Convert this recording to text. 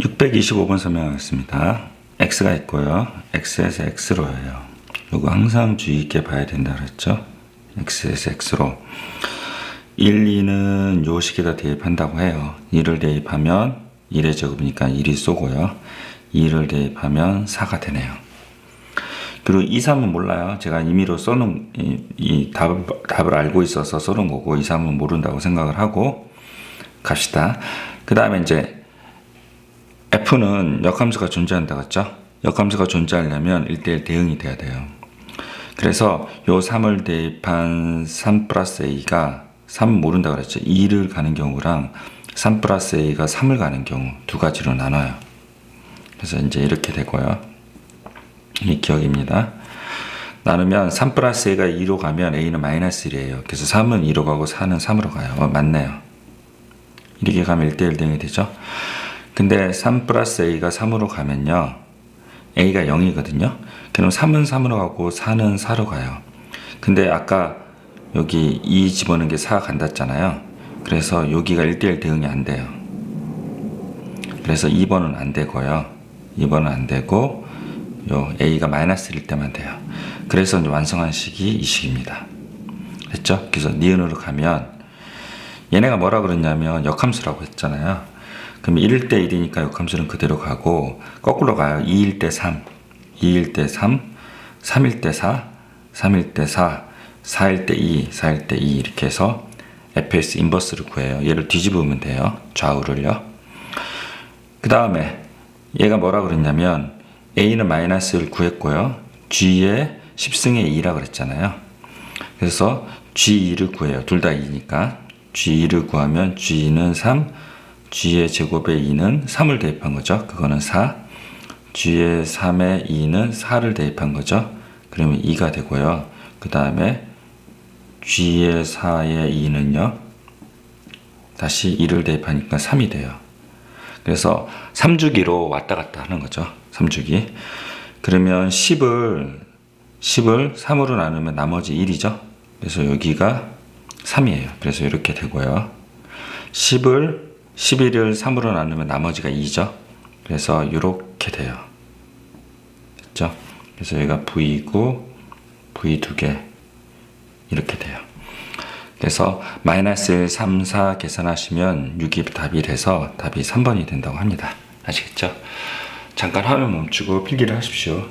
625번 설명하겠습니다. x가 있고요. x에서 x로예요. 이거 항상 주의 있게 봐야 된다 그랬죠? x에서 x로. 1, 2는 요 식에다 대입한다고 해요. 1을 대입하면 1의 제곱이니까 1이 쏘고요. 2를 대입하면 4가 되네요. 그리고 2, 3은 몰라요. 제가 임의로 써놓은 이, 이 답을, 답을 알고 있어서 써놓은 거고 2, 3은 모른다고 생각을 하고 갑시다. 그 다음에 이제 F는 역함수가 존재한다 같죠? 역함수가 존재하려면 1대1 대응이 돼야 돼요. 그래서 요 3을 대입한 3 플러스 A가 3 모른다 그랬죠? 2를 가는 경우랑 3 플러스 A가 3을 가는 경우 두 가지로 나눠요. 그래서 이제 이렇게 되고요. 이 기억입니다. 나누면 3 플러스 A가 2로 가면 A는 마이너스 1이에요. 그래서 3은 2로 가고 4는 3으로 가요. 어, 맞네요. 이렇게 가면 1대1 대응이 되죠. 근데 3 플러스 A가 3으로 가면요. A가 0이거든요. 그럼 3은 3으로 가고 4는 4로 가요. 근데 아까 여기 2 집어넣은 게 4 간다잖아요. 그래서 여기가 1대1 대응이 안 돼요. 그래서 2번은 안 되고요. 2번은 안 되고 요 A가 마이너스일 때만 돼요. 그래서 이제 완성한 식이 이 식입니다. 됐죠? 그래서 니은으로 가면 얘네가 뭐라 그랬냐면 역함수라고 했잖아요. 그럼 1일 때 1이니까 역함수는 그대로 가고 거꾸로 가요. 2일 때 3, 2일 때 3, 3일 때 4, 3일 때 4, 4일 때 2, 4일 때2 이렇게 해서 fs 인버스를 구해요. 얘를 뒤집으면 돼요. 좌우를요. 그 다음에 얘가 뭐라 그랬냐면 a는 마이너스를 구했고요. g의 10승의 2라 그랬잖아요. 그래서 g2를 구해요. 둘 다 2니까 g2를 구하면 g는 3, g의 제곱에 2는 3을 대입한 거죠. 그거는 4. g의 3에 2는 4를 대입한 거죠. 그러면 2가 되고요. 그 다음에 g의 4에 2는요. 다시 2를 대입하니까 3이 돼요. 그래서 3주기로 왔다 갔다 하는 거죠. 3주기. 그러면 10을 10을 3으로 나누면 나머지 1이죠. 그래서 여기가 3이에요. 그래서 이렇게 되고요. 10을 11을 3으로 나누면 나머지가 2죠. 그래서 이렇게 돼요. 됐죠? 그래서 여기가 V고 V 두 개 이렇게 돼요. 그래서 마이너스 1, 3, 4 계산하시면 6이 답이 돼서 답이 3번이 된다고 합니다. 아시겠죠? 잠깐 화면 멈추고 필기를 하십시오.